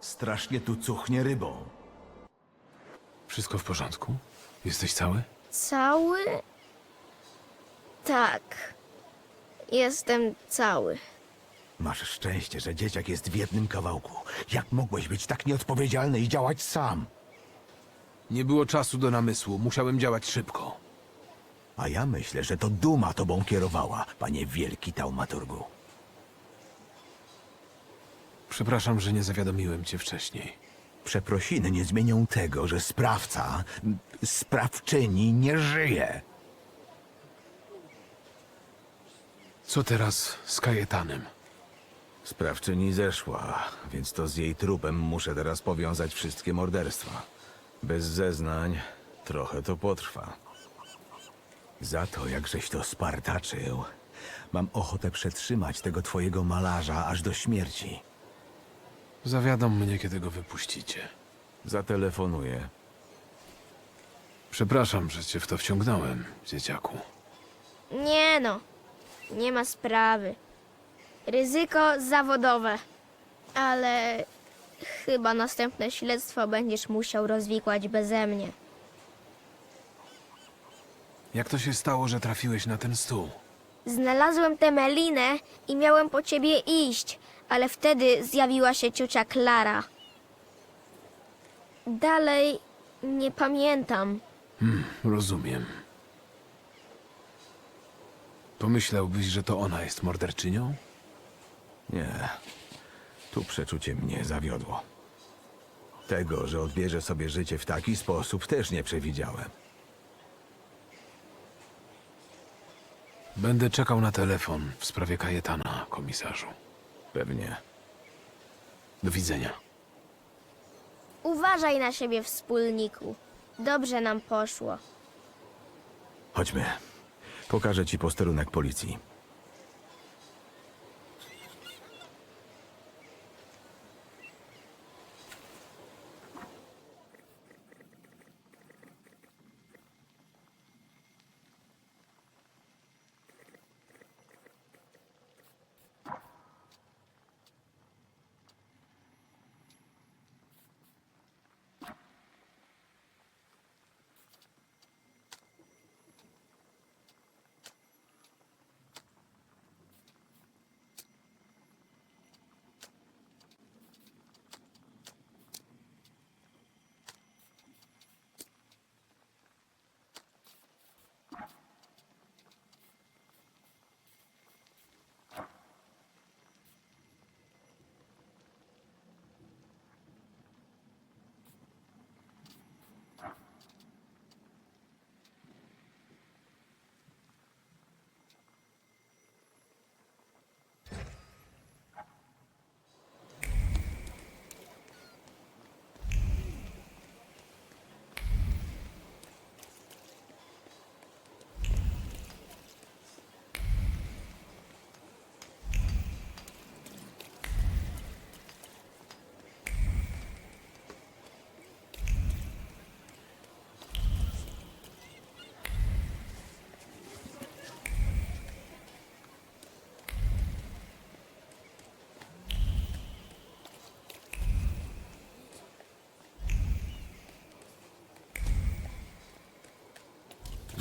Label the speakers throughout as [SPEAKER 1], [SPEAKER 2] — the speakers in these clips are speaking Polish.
[SPEAKER 1] Strasznie tu cuchnie rybą.
[SPEAKER 2] Wszystko w porządku? Jesteś cały?
[SPEAKER 3] Cały? Tak. Jestem cały.
[SPEAKER 1] Masz szczęście, że dzieciak jest w jednym kawałku. Jak mogłeś być tak nieodpowiedzialny i działać sam?
[SPEAKER 2] Nie było czasu do namysłu, musiałem działać szybko.
[SPEAKER 1] A ja myślę, że to duma tobą kierowała, panie wielki taumaturgu.
[SPEAKER 2] Przepraszam, że nie zawiadomiłem cię wcześniej.
[SPEAKER 1] Przeprosiny nie zmienią tego, że sprawca, m, sprawczyni nie żyje.
[SPEAKER 2] Co teraz z Kajetanem?
[SPEAKER 1] Sprawczyni zeszła, więc to z jej trupem muszę teraz powiązać wszystkie morderstwa. Bez zeznań trochę to potrwa. Za to, jakżeś to spartaczył, mam ochotę przetrzymać tego twojego malarza aż do śmierci.
[SPEAKER 2] Zawiadam mnie, kiedy go wypuścicie.
[SPEAKER 1] Zatelefonuję.
[SPEAKER 2] Przepraszam, że cię w to wciągnąłem, dzieciaku.
[SPEAKER 3] Nie no. Nie ma sprawy. Ryzyko zawodowe. Ale chyba następne śledztwo będziesz musiał rozwikłać beze mnie.
[SPEAKER 2] Jak to się stało, że trafiłeś na ten stół?
[SPEAKER 3] Znalazłem tę melinę i miałem po ciebie iść, ale wtedy zjawiła się ciocia Klara. Dalej nie pamiętam.
[SPEAKER 2] Rozumiem. Pomyślałbyś, że to ona jest morderczynią?
[SPEAKER 1] Nie. Tu przeczucie mnie zawiodło. Tego, że odbierze sobie życie w taki sposób, też nie przewidziałem.
[SPEAKER 2] Będę czekał na telefon w sprawie Kajetana, komisarzu.
[SPEAKER 1] Pewnie.
[SPEAKER 2] Do widzenia.
[SPEAKER 3] Uważaj na siebie, wspólniku. Dobrze nam poszło.
[SPEAKER 1] Chodźmy. Pokażę ci posterunek policji.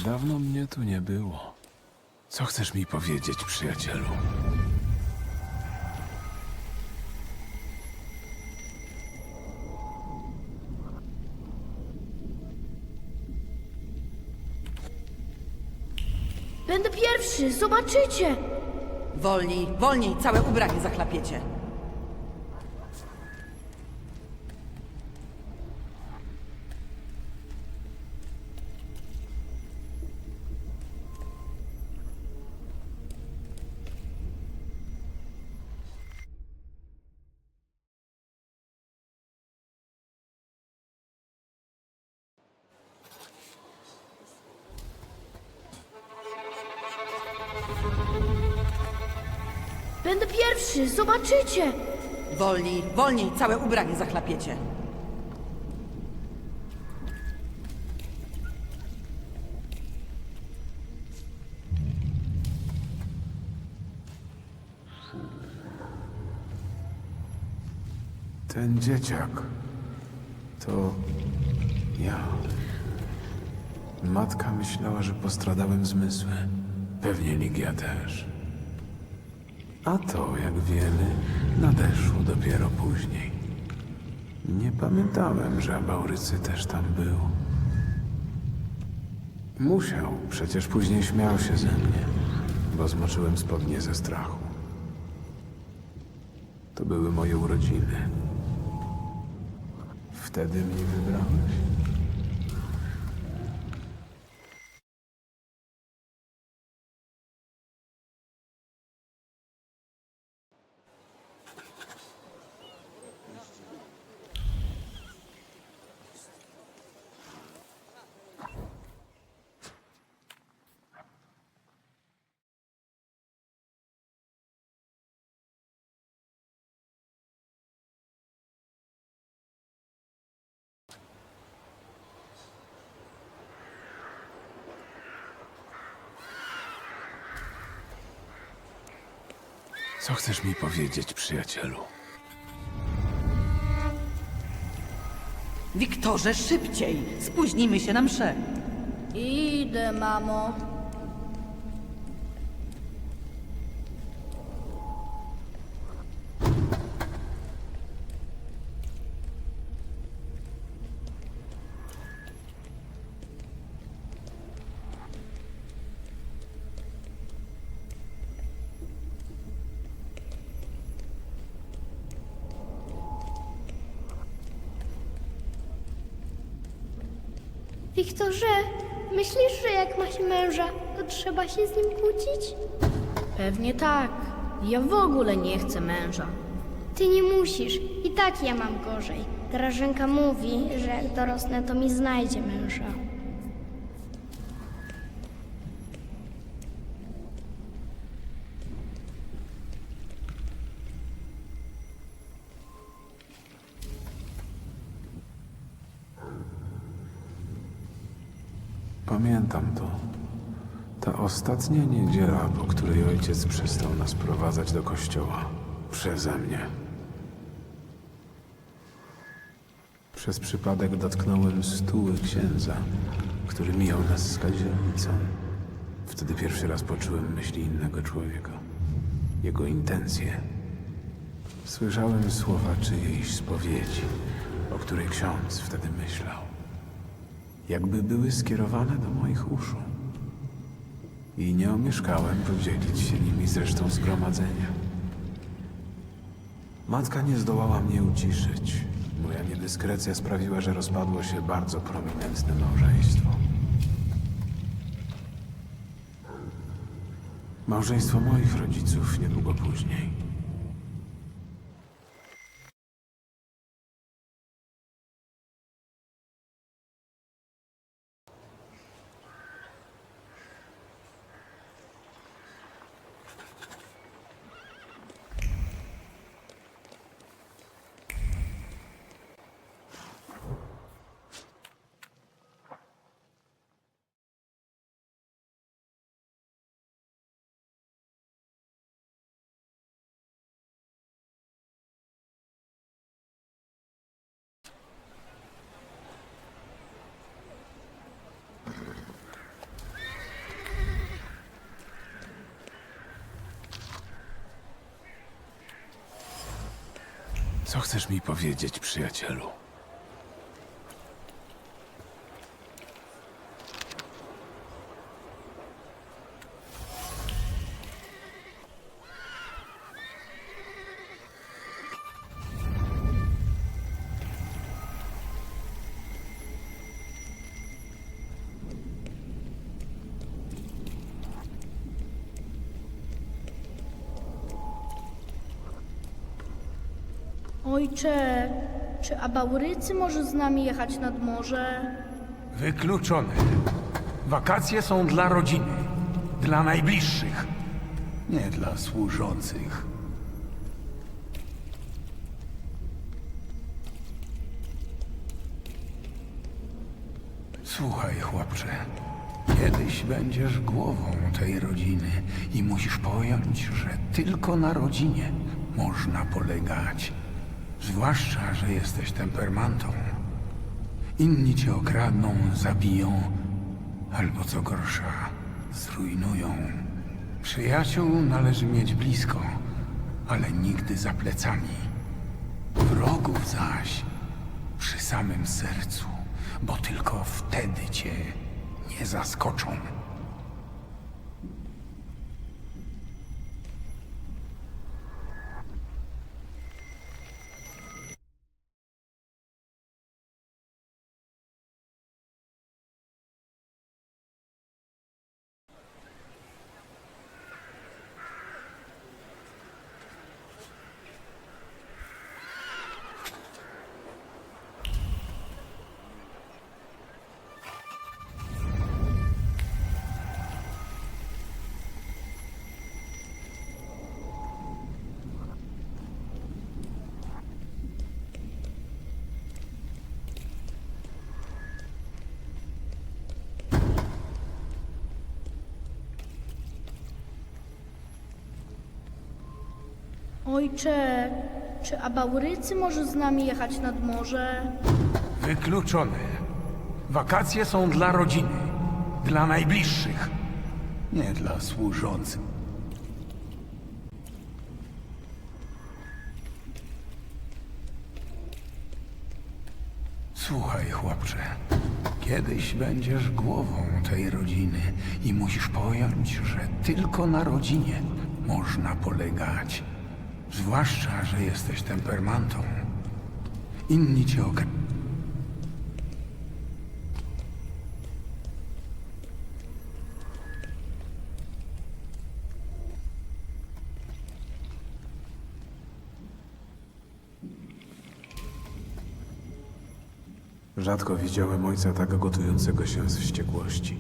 [SPEAKER 2] Dawno mnie tu nie było. Co chcesz mi powiedzieć, przyjacielu?
[SPEAKER 4] Będę pierwszy, zobaczycie!
[SPEAKER 5] Wolniej, wolniej, całe ubranie zachlapiecie.
[SPEAKER 4] Zobaczycie!
[SPEAKER 5] Wolniej, wolniej, całe ubranie zachlapiecie.
[SPEAKER 2] Ten dzieciak to ja. Matka myślała, że postradałem zmysły. Pewnie Ligia też. A to, jak wiemy, nadeszło dopiero później. Nie pamiętałem, że Baurycy też tam był. Musiał, przecież później śmiał się ze mnie, bo zmoczyłem spodnie ze strachu. To były moje urodziny. Wtedy mnie wybrałeś. Co chcesz mi powiedzieć, przyjacielu?
[SPEAKER 5] Wiktorze, szybciej! Spóźnimy się na mszę.
[SPEAKER 4] Idę, mamo.
[SPEAKER 6] Wiktorze, że jak ma się męża, to trzeba się z nim kłócić?
[SPEAKER 4] Pewnie tak. Ja w ogóle nie chcę męża.
[SPEAKER 6] Ty nie musisz. I tak ja mam gorzej. Grażynka mówi, że jak dorosnę, to mi znajdzie męża.
[SPEAKER 2] Pamiętam to. Ta ostatnia niedziela, po której ojciec przestał nas prowadzać do kościoła. Przeze mnie. Przez przypadek dotknąłem stuły księdza, który mijał nas z kadzielnicą. Wtedy pierwszy raz poczułem myśli innego człowieka. Jego intencje. Słyszałem słowa czyjejś spowiedzi, o której ksiądz wtedy myślał jakby były skierowane do moich uszu. I nie omieszkałem podzielić się nimi z resztą zgromadzenia. Matka nie zdołała mnie uciszyć. Moja niedyskrecja sprawiła, że rozpadło się bardzo prominentne małżeństwo. Małżeństwo moich rodziców niedługo później. Co chcesz mi powiedzieć, przyjacielu?
[SPEAKER 4] Ojcze, czy Abaurycy może z nami jechać nad morze?
[SPEAKER 7] Wykluczone. Wakacje są dla rodziny, dla najbliższych, nie dla służących. Słuchaj, chłopcze. Kiedyś będziesz głową tej rodziny i musisz pojąć, że tylko na rodzinie można polegać. Zwłaszcza, że jesteś tempermantą. Inni cię okradną, zabiją, albo co gorsza, zrujnują. Przyjaciół należy mieć blisko, ale nigdy za plecami. Wrogów zaś przy samym sercu, bo tylko wtedy cię nie zaskoczą.
[SPEAKER 4] Ojcze, czy Abaurycy może z nami jechać nad morze?
[SPEAKER 7] Wykluczone. Wakacje są dla rodziny, dla najbliższych, nie dla służących. Słuchaj, chłopcze. Kiedyś będziesz głową tej rodziny i musisz pojąć, że tylko na rodzinie można polegać. Zwłaszcza, że jesteś tempermantą. Inni cię określają.
[SPEAKER 2] Rzadko widziałem ojca tak gotującego się z wściekłości.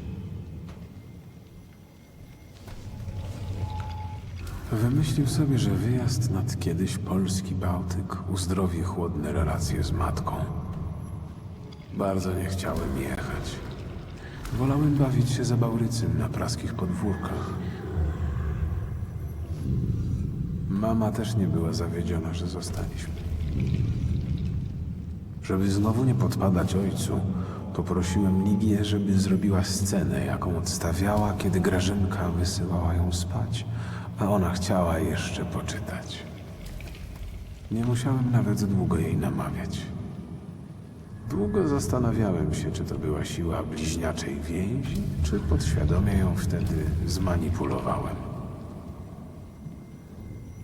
[SPEAKER 2] Wymyślił sobie, że wyjazd nad kiedyś polski Bałtyk uzdrowi chłodne relacje z matką. Bardzo nie chciałem jechać. Wolałem bawić się za Baurycym na praskich podwórkach. Mama też nie była zawiedziona, że zostaliśmy. Żeby znowu nie podpadać ojcu, poprosiłem Ligię, żeby zrobiła scenę, jaką odstawiała, kiedy Grażynka wysyłała ją spać, a ona chciała jeszcze poczytać. Nie musiałem nawet długo jej namawiać. Długo zastanawiałem się, czy to była siła bliźniaczej więzi, czy podświadomie ją wtedy zmanipulowałem.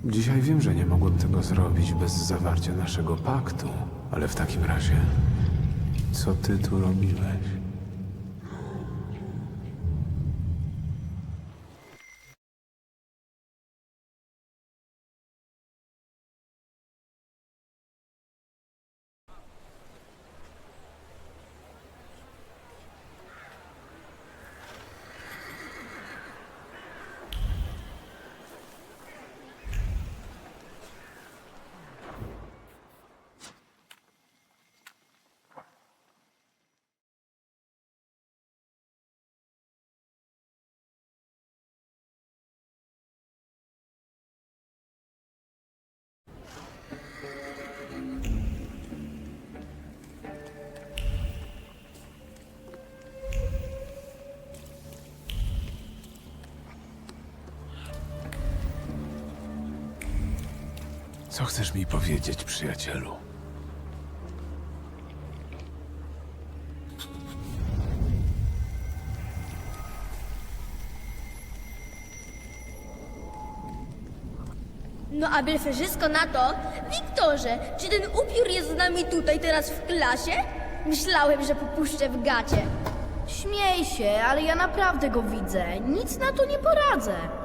[SPEAKER 2] Dzisiaj wiem, że nie mogłem tego zrobić bez zawarcia naszego paktu, ale w takim razie, co ty tu robiłeś? Co chcesz mi powiedzieć, przyjacielu?
[SPEAKER 3] No a biorę wszystko na to, Wiktorze, czy ten upiór jest z nami tutaj teraz w klasie? Myślałem, że popuszczę w gacie.
[SPEAKER 4] Śmiej się, ale ja naprawdę go widzę. Nic na to nie poradzę.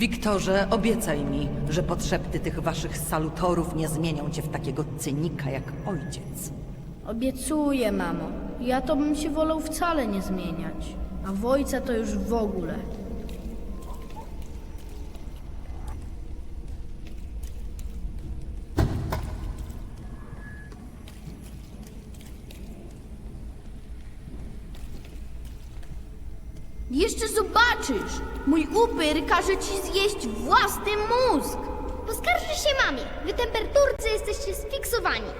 [SPEAKER 5] Wiktorze, obiecaj mi, że podszepty tych waszych salutorów nie zmienią cię w takiego cynika jak ojciec.
[SPEAKER 4] Obiecuję, mamo. Ja to bym się wolał wcale nie zmieniać. A w ojca to już w ogóle. Jeszcze zobaczysz! Mój upyr każe ci zjeść własny mózg!
[SPEAKER 6] Poskarżysz się mamie. Wy temperaturcy jesteście sfiksowani.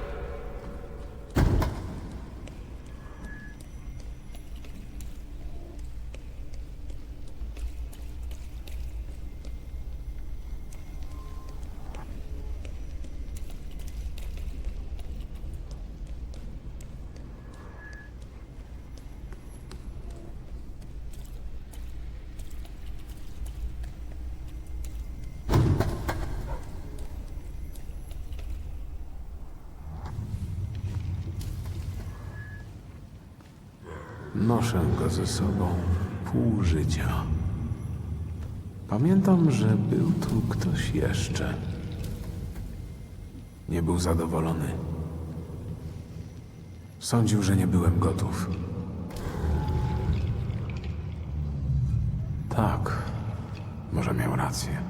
[SPEAKER 2] Noszę go ze sobą pół życia. Pamiętam, że był tu ktoś jeszcze. Nie był zadowolony. Sądził, że nie byłem gotów. Tak, może miał rację.